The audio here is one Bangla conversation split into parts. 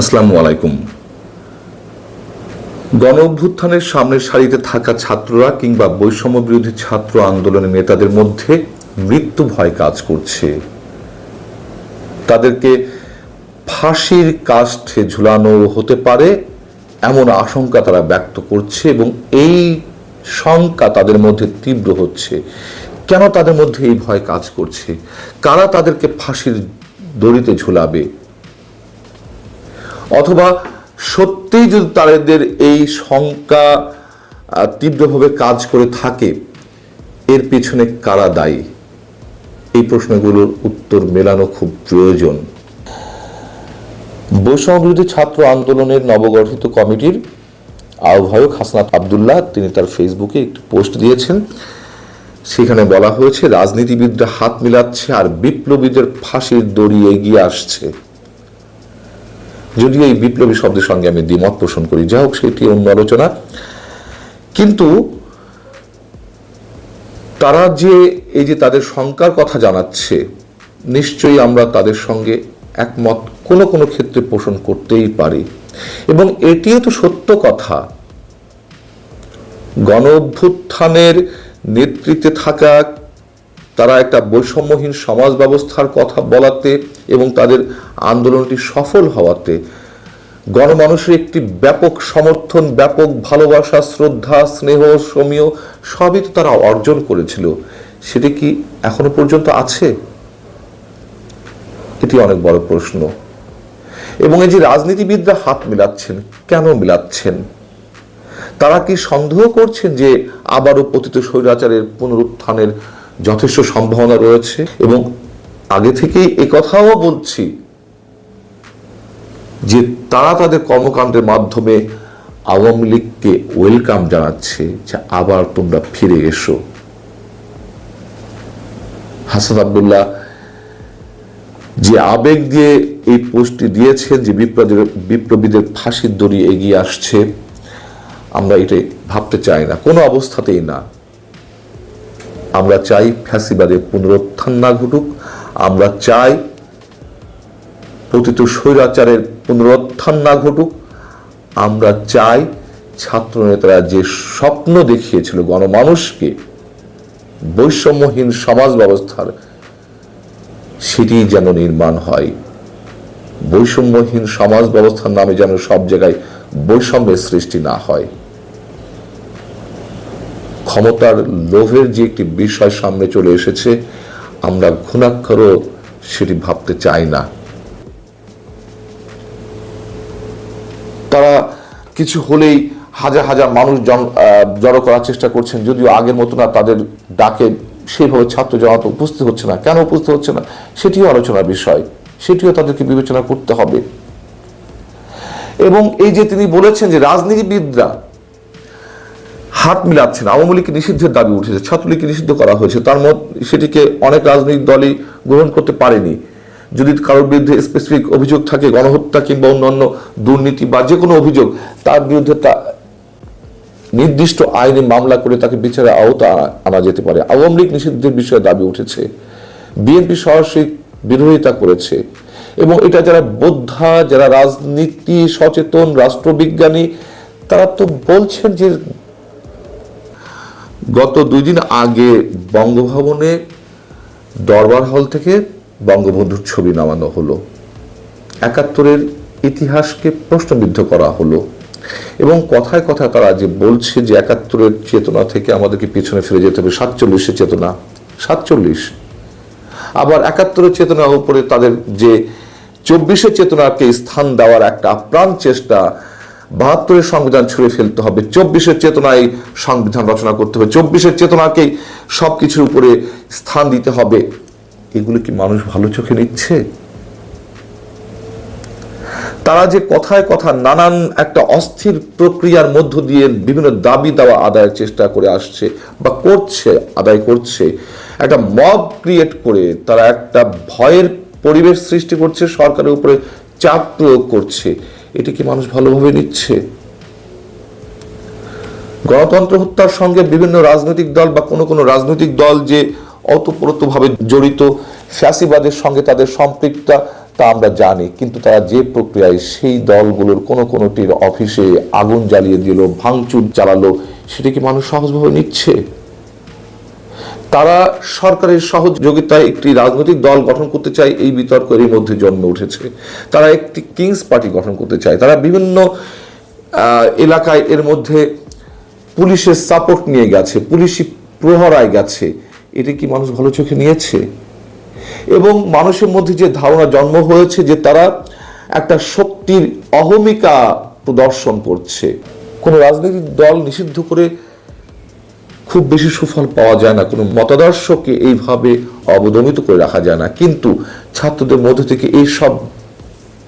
আসসালামু আলাইকুম। গণ অভ্যুত্থানের সামনের সারিতে থাকা ছাত্ররা কিংবা বৈষম্য বিরোধী ছাত্র আন্দোলনের নেতাদের মধ্যে মৃত্যু ভয় কাজ করছে। তাদেরকে ফাঁসির কাষ্ঠে ঝুলানো হতে পারে এমন আশঙ্কা তারা ব্যক্ত করছে এবং এই শঙ্কা তাদের মধ্যে তীব্র হচ্ছে। কেন তাদের মধ্যে এই ভয় কাজ করছে? কারা তাদেরকে ফাঁসির দড়িতে ঝুলাবে? অথবা সত্যিই যদি তাদের এই শঙ্কা তীব্রভাবে কাজ করে থাকে, এর পেছনে কারা দায়ী? এই প্রশ্নগুলোর উত্তর মেলানো খুব প্রয়োজন। বৈষম্য বিরোধী ছাত্র আন্দোলনের নবগঠিত কমিটির আহ্বায়ক হাসনাত আবদুল্লাহ, তিনি তার ফেসবুকে একটি পোস্ট দিয়েছেন। সেখানে বলা হয়েছে, রাজনীতিবিদরা হাত মিলাচ্ছে আর বিপ্লবীদের ফাঁসির দড়ি এগিয়ে আসছে। যদিও এই বিপ্লবী শব্দের সঙ্গে আমি দ্বিমত পোষণ করি, যা হোক সেটি অন্য আলোচনা। কিন্তু তারা যে এই যে তাদের শঙ্কার কথা জানাচ্ছে, নিশ্চয়ই আমরা তাদের সঙ্গে একমত কোনো কোনো ক্ষেত্রে পোষণ করতেই পারি। এবং এটিও তো সত্য কথা গণ অভ্যুত্থানের নেতৃত্বে থাকা তারা একটা বৈষম্যহীন সমাজ ব্যবস্থার কথা বলাতে এবং তাদের আন্দোলনটি সফল হওয়াতে গণমানুষের একটি ব্যাপক সমর্থন, ব্যাপক ভালোবাসা, শ্রদ্ধা, স্নেহ সমীয় সবই তো তারা অর্জন করেছিল। সেটি কি এখনও পর্যন্ত আছে? এটি অনেক বড় প্রশ্ন। এবং এই যে রাজনীতিবিদরা হাত মিলাচ্ছেন, কেন মিলাচ্ছেন? তারা কি সন্দেহ করছেন যে আবারও পতিত স্বৈরাচারের পুনরুত্থানের যথেষ্ট সম্ভাবনা রয়েছে এবং আগে থেকেই এ কথাও বলছি যে তারা তাদের কর্মকাণ্ডের মাধ্যমে আওয়ামী লীগকে ওয়েলকাম জানাচ্ছে যে আবার তোমরা ফিরে এসো। হাসান আবদুল্লাহ, যে আবেগ দিয়ে এই পোস্টটি দিয়েছেন যে বিপ্লবীদের বিপ্লবীদের ফাঁসির দড়ি এগিয়ে আসছে, আমরা এটাই ভাবতে চাই না। কোনো অবস্থাতেই না। আমরা চাই ফ্যাসিবাদের পুনরুত্থান না ঘটুক, আমরা চাই পতিত স্বৈরাচারের পুনরুত্থান না ঘটুক, আমরা চাই ছাত্র নেতারা যে স্বপ্ন দেখিয়েছিল গণমানুষকে বৈষম্যহীন সমাজ ব্যবস্থার, সেটি যেন নির্মাণ হয়। বৈষম্যহীন সমাজ ব্যবস্থার নামে যেন সব জায়গায় বৈষম্যের সৃষ্টি না হয়। ক্ষমতার লোভের যে একটি বিষয় সামনে চলে এসেছে, আমরা ঘুণাক্ষরও সেটি ভাবতে চাই না। তারা কিছু হলেই হাজার হাজার মানুষ জড়ো করার চেষ্টা করছেন, যদিও আগের মতো না তাদের ডাকে সেইভাবে ছাত্র জনতা উপস্থিত হচ্ছে না। কেন উপস্থিত হচ্ছে না? সেটিও আলোচনার বিষয়। সেটিও তাদেরকে বিবেচনা করতে হবে। এবং এই যে তিনি বলেছেন যে রাজনীতিবিদরা হাত মিলাচ্ছেন আওয়ামী লীগকে নিষিদ্ধের দাবি উঠেছে, ছাত্রলীগকে নিষিদ্ধ করা হয়েছে। তার মধ্যে সেটিকে অনেক রাজনৈতিক দলই গ্রহণ করতে পারেনি। যদি কারোর বিরুদ্ধে স্পেসিফিক অভিযোগ থাকে, গণহত্যা কিংবা অন্যান্য দুর্নীতি বা যে কোনো অভিযোগ, তার বিরুদ্ধে তা নির্দিষ্ট আইনে মামলা করে তাকে বিচারের আওতা আনা যেতে পারে। আওয়ামী লীগ নিষিদ্ধের বিষয়ে দাবি উঠেছে। বিএনপি সরাসরি বিরোধিতা করেছে। এবং এটা যারা বোদ্ধা, যারা রাজনীতি, সচেতন, রাষ্ট্রবিজ্ঞানী, তারা তো বলছেন যে গত দুই দিন আগে বঙ্গভবনে দরবার হল থেকে বঙ্গবন্ধুর ছবি নামানো হলো। একাত্তরের ইতিহাসকে প্রশ্নবিদ্ধ করা হলো এবং কথায় কথায় তারা যে বলছে যে একাত্তরের চেতনা থেকে আমাদেরকে পিছনে ফিরে যেতে হবে, সাতচল্লিশের চেতনা, সাতচল্লিশ। আবার একাত্তরের চেতনার উপরে তাদের যে চব্বিশের চেতনাকে স্থান দেওয়ার একটা আপ্রাণ চেষ্টা বাহাত্তরের সংবিধান ছুঁড়ে ফেলতে হবে, চব্বিশের চেতনায় সংবিধান রচনা করতে হবে, চব্বিশের চেতনাকেই সব কিছুর উপরে স্থান দিতে হবে। এগুলো কি মানুষ ভালো চোখে নিচ্ছে? তারা যে কথায় কথা নানান একটা অস্থির প্রক্রিয়ার মধ্য দিয়ে বিভিন্ন দাবি দেওয়া আদায়ের চেষ্টা করে আসছে বা করছে, আদায় করছে, একটা মব ক্রিয়েট করে তারা একটা ভয়ের পরিবেশ সৃষ্টি করছে, সরকারের উপরে চাপ প্রয়োগ করছে। এটি কি মানুষ ভালোভাবে নিচ্ছে? গণতন্ত্র হত্যার সঙ্গে বিভিন্ন রাজনৈতিক দল বা কোনো কোনো রাজনৈতিক দল যে অতপ্রতভাবে জড়িত, ফ্যাসিবাদের সঙ্গে তাদের সম্পৃক্ততা, তা আমরা জানি। কিন্তু তারা যে প্রক্রিয়ায় সেই দলগুলোর কোনো কোনোটির অফিসে আগুন জ্বালিয়ে দিল, ভাঙচুর চালালো, সেটা কি মানুষ সহজভাবে নিচ্ছে? তারা সরকারের সহযোগিতায় একটি রাজনৈতিক দল গঠন করতে চায়, এই বিতর্ক এর মধ্যে জন্মে উঠেছে। তারা একটি কিংস পার্টি গঠন করতে চায়। তারা বিভিন্ন এলাকায় এর মধ্যে পুলিশের সাপোর্ট নিয়ে গেছে, পুলিশি প্রহরায় গেছে। এটা কি মানুষ ভালো চোখে নিয়েছে? এবং মানুষের মধ্যে যে ধারণা জন্ম হয়েছে যে তারা একটা শক্তির অহমিকা প্রদর্শন করছে। কোনো রাজনৈতিক দল নিষিদ্ধ করে খুব বেশি সুফল পাওয়া যায় না। কোনো মতাদর্শকে এইভাবে অবদমিত করে রাখা যায় না। কিন্তু ছাত্রদের মধ্যে থেকে এই সব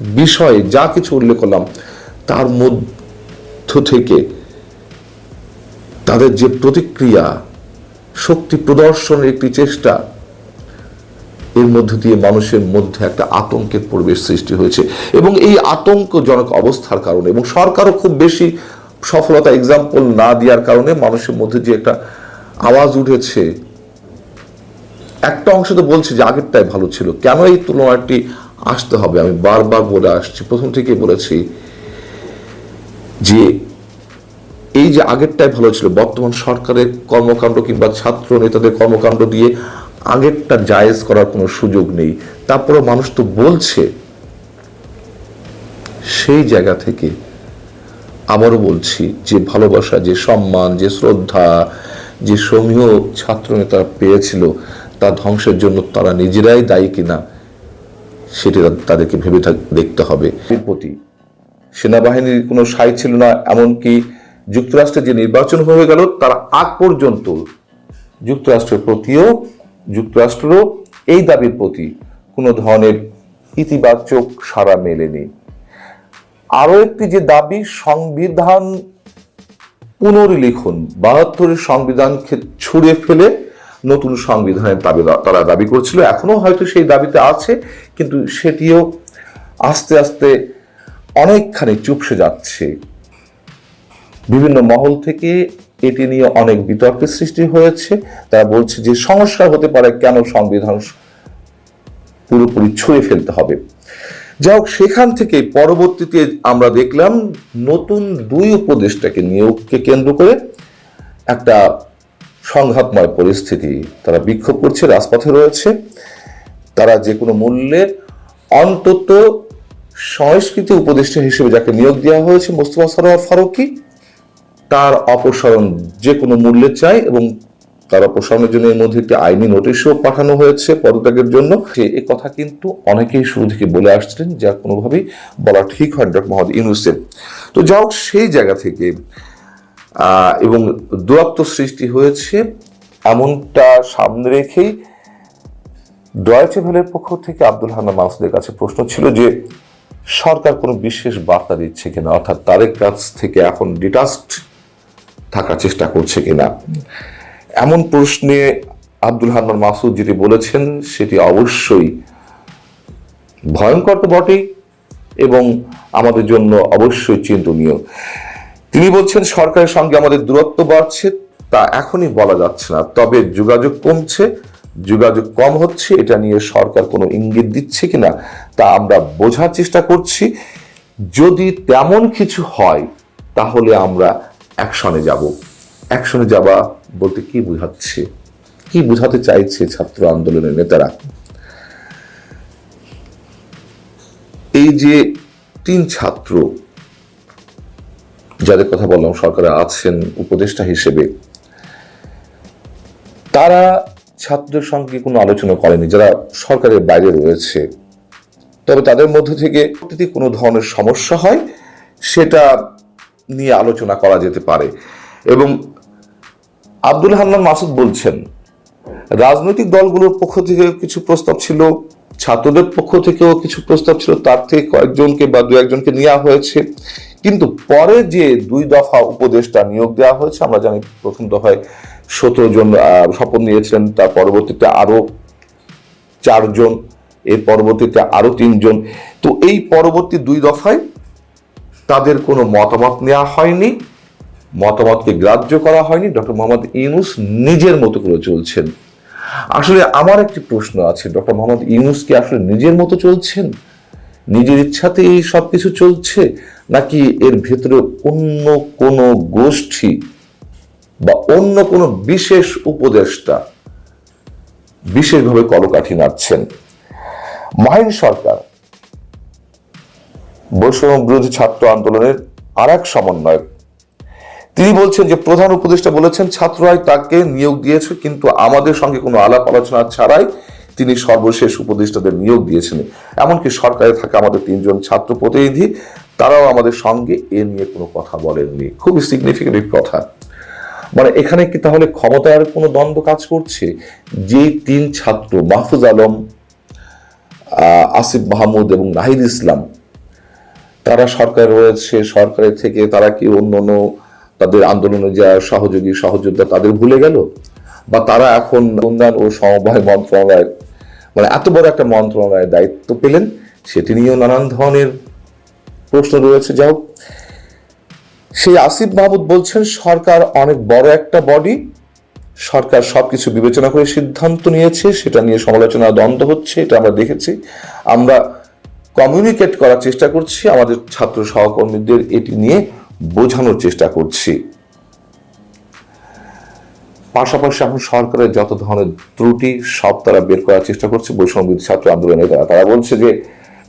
বিষয়ে যা কিছু উল্লেখ করলাম, তার মধ্য থেকে তাদের যে প্রতিক্রিয়া, শক্তি প্রদর্শনের একটি চেষ্টা, এর মধ্য দিয়ে মানুষের মধ্যে একটা আতঙ্কের পরিবেশ সৃষ্টি হয়েছে। এবং এই আতঙ্কজনক অবস্থার কারণে এবং সরকারও খুব বেশি সফলতা এক্সাম্পল না দেওয়ার কারণে মানুষের মধ্যে যে একটা আওয়াজ উঠেছে, একটা অংশ তো বলছে যে আগেরটাই ভালো ছিল। কেন এই তুলনাটি আসতে হবে? আমি বারবার বলে আসছি। প্রথম থেকে বলেছি যে এই যে আগেরটাই ভালো ছিল, বর্তমান সরকারের কর্মকাণ্ড কিংবা ছাত্র নেতাদের কর্মকাণ্ড দিয়ে আগেরটা জায়েজ করার কোনো সুযোগ নেই। তারপরে মানুষ তো বলছে, সেই জায়গা থেকে আবারও বলছি, যে ভালোবাসা, যে সম্মান, যে শ্রদ্ধা, যে সমীহ ছাত্র নেতা পেয়েছিল, তা ধ্বংসের জন্য তারা নিজেরাই দায়ী কিনা, সেটি তাদেরকে ভেবে দেখতে হবে। প্রতি সেনাবাহিনীর কোনো সাই ছিল না, এমনকি যুক্তরাষ্ট্রে যে নির্বাচন হয়ে গেল, তার আগ পর্যন্ত যুক্তরাষ্ট্রের প্রতিও, যুক্তরাষ্ট্রেরও এই দাবির প্রতি কোনো ধরনের ইতিবাচক সাড়া মেলেনি। আরও একটি যে দাবি, সংবিধান পুনর্লিখন, বাহাত্তরের সংবিধানকে ছুঁড়ে ফেলে নতুন সংবিধানের দাবি তারা দাবি করছিল। এখনও হয়তো সেই দাবিতে আছে, কিন্তু সেটিও আস্তে আস্তে অনেকখানি চুপসে যাচ্ছে। বিভিন্ন মহল থেকে এটি নিয়ে অনেক বিতর্কের সৃষ্টি হয়েছে। তারা বলছে যে সংস্কার হতে পারে কেন সংবিধান পুরোপুরি ছুঁড়ে ফেলতে হবে। যাই হোক, সেখান থেকে পরবর্তীতে আমরা দেখলাম নতুন দুই উপদেষ্টাকে নিয়োগকে কেন্দ্র করে একটা সংঘাতময় পরিস্থিতি তারা বিক্ষোভ করছে, রাজপথে রয়েছে। তারা যে কোনো মূল্যে অন্তত সংস্কৃতি উপদেষ্টা হিসেবে যাকে নিয়োগ দেওয়া হয়েছে, মোস্তফা সরোয়ার ফারুকি, তার অপসারণ যে কোনো মূল্যে চাই এবং তার অপসারণের জন্য এর মধ্যে একটি আইনি নোটিশও পাঠানো হয়েছে পদত্যাগের জন্য। যে এ কথা কিন্তু অনেকেই শুরু থেকে বলে আসছিলেন যা কোনোভাবেই বলা ঠিক হয় ডক্টর মোহাম্মদ ইউনুসের। তো যাই হোক, সেই জায়গা থেকে এবং দূরত্ব সৃষ্টি হয়েছে এমনটা সামনে রেখেই ডয়েচে ভেলের পক্ষ থেকে আব্দুল হান্নান মাসুদের কাছে প্রশ্ন ছিল যে, সরকার কোনো বিশেষ বার্তা দিচ্ছে কিনা, অর্থাৎ তাদের কাছ থেকে এখন ডিটাস্ট থাকার চেষ্টা করছে কিনা। এমন প্রশ্নে আব্দুল হান্নান মাসুদ যেটি বলেছেন, সেটি অবশ্যই ভয়ঙ্কর তো বটেই এবং আমাদের জন্য অবশ্যই চিন্তনীয়। তিনি বলছেন, সরকারের সঙ্গে আমাদের দূরত্ব বাড়ছে, তা এখনই বলা যাচ্ছে না। তবে যোগাযোগ কমছে, যোগাযোগ কম হচ্ছে, এটা নিয়ে সরকার কোনো ইঙ্গিত দিচ্ছে কিনা, তা আমরা বোঝার চেষ্টা করছি। যদি তেমন কিছু হয়, তাহলে আমরা অ্যাকশনে যাব। অ্যাকশনে যাবা বলতে কি বুঝাচ্ছে? কি বোঝাতে চাইছে ছাত্র আন্দোলনের নেতারা? এই যে তিন ছাত্র যাদের কথা বললাম, সরকারে আছেন উপদেষ্টা হিসেবে, তারা ছাত্রদের সঙ্গে কোনো আলোচনা করেনি, যারা সরকারের বাইরে রয়েছে। তবে তাদের মধ্য থেকে যদি কোনো ধরনের সমস্যা হয়, সেটা নিয়ে আলোচনা করা যেতে পারে। এবং আব্দুল হান্নান মাসুদ বলছেন, রাজনৈতিক দলগুলোর পক্ষ থেকে কিছু প্রস্তাব ছিল, ছাত্রদের পক্ষ থেকেও কিছু প্রস্তাব ছিল, তার থেকে কয়েকজনকে বা দু একজনকে নেওয়া হয়েছে। কিন্তু পরে যে দুই দফা উপদেষ্টা নিয়োগ দেওয়া হয়েছে, আমরা জানি প্রথম দফায় সতেরো জন শপথ নিয়েছিলেন, তার পরবর্তীতে আরও চারজন, এর পরবর্তীতে আরও তিনজন। তো এই পরবর্তী দুই দফায় তাদের কোনো মতামত নেওয়া হয়নি। মতামতকে গ্রাহ্য করা হয়নি। ডক্টর মোহাম্মদ ইউনুস নিজের মতো করে চলছেন। আসলে আমার একটি প্রশ্ন আছে, ডক্টর মোহাম্মদ ইউনুস কি আসলে নিজের মতো চলছেন? নিজের ইচ্ছাতে এই সব কিছু চলছে? নাকি এর ভেতরে অন্য কোনো গোষ্ঠী বা অন্য কোনো বিশেষ উপদেষ্টা বিশেষভাবে কলকাঠি নাড়ছেন মাহিন সরকার, বৈষম্য বিরোধী ছাত্র আন্দোলনের আর এক সমন্বয়ক তিনি বলছেন যে প্রধান উপদেষ্টা বলেছেন, ছাত্ররাই তাকে নিয়োগ দিয়েছে, কিন্তু আমাদের সঙ্গে কোনো আলাপ আলোচনা ছাড়াই তিনি সর্বশেষ উপদেষ্টাদের নিয়োগ দিয়েছেন। এমনকি সরকারে থাকা আমাদের তিনজন ছাত্র প্রতিনিধি, তারাও আমাদের সঙ্গে এ নিয়ে কোনো কথা বলেননি। খুবই সিগনিফিকেন্ট কথা। মানে এখানে কি তাহলে ক্ষমতার কোনো দ্বন্দ্ব কাজ করছে? যে তিন ছাত্র, মাহফুজ আলম আসিফ মাহমুদ এবং নাহিদ ইসলাম, তারা সরকার রয়েছে সরকারের থেকে তারা কি অন্য অন্য তাদের আন্দোলনে যা সহযোগী, সহযোদ্ধা তাদের ভুলে গেল? বা তারা এখন উন্নয়ন ও সমবায় মন্ত্রণালয় মানে এত বড় একটা মন্ত্রণালয়ের দায়িত্ব পেলেন, সেটি নিয়েও নানান ধরনের প্রশ্ন রয়েছে। যাও সেই আসিফ মাহমুদ বলছেন, সরকার অনেক বড় একটা বডি সরকার সবকিছু বিবেচনা করে সিদ্ধান্ত নিয়েছে, সেটা নিয়ে সমালোচনা, দ্বন্দ্ব হচ্ছে, এটা আমরা দেখেছি। আমরা কমিউনিকেট করার চেষ্টা করছি, আমাদের ছাত্র সহকর্মীদের এটি নিয়ে। বোঝানোর চেষ্টা করছি। পাশাপাশি এখন সরকারের যত ধরনের ত্রুটি, সব তারা বের করার চেষ্টা করছে। বৈষম্য ছাত্র আন্দোলনের তারা তারা বলছে যে,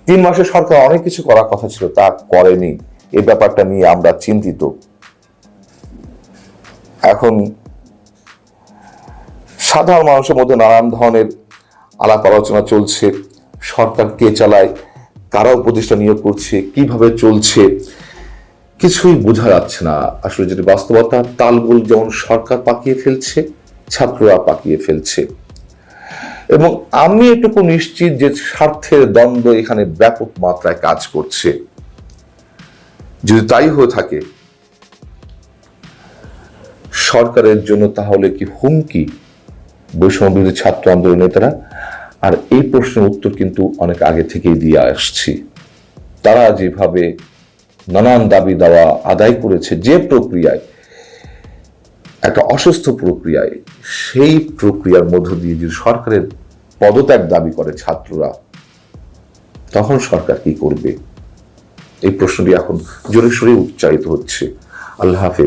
তিন মাসে সরকার অনেক কিছু করার কথা ছিল, তা করেনি। এই ব্যাপারটা নিয়ে আমরা চিন্তিত। এখন সাধারণ মানুষের মধ্যে নানান ধরনের আলাপ আলোচনা চলছে। সরকার কে চালায়, কারা উপদেষ্টা নিয়োগ করছে, কীভাবে চলছে কিছুই বোঝা যাচ্ছে না। আসলে যেটি বাস্তবতা, তালগোল যেমন সরকার পাকিয়ে ফেলছে, ছাত্ররা পাকিয়ে ফেলছে। এবং আমি এটুকু নিশ্চিত যে স্বার্থের দ্বন্দ্ব এখানে ব্যাপক মাত্রায় কাজ করছে। যদি তাই হয়ে থাকে, সরকারের জন্য তাহলে কি হুমকি? বৈষম্য বিরোধী ছাত্র আন্দোলন নেতারা? আর এই প্রশ্নের উত্তর কিন্তু অনেক আগে থেকেই দিয়ে আসছি। তারা যেভাবে নানান দাবি দাওয়া আদায় করেছে যে প্রক্রিয়ায়, একটা অসুস্থ প্রক্রিয়ায়, সেই প্রক্রিয়ার মধ্য দিয়ে যদি সরকারের পদত্যাগ দাবি করে ছাত্ররা, তখন সরকার কি করবে? এই প্রশ্নটি এখন জোরে সোরে উচ্চারিত হচ্ছে। আল্লাহ হাফেজ।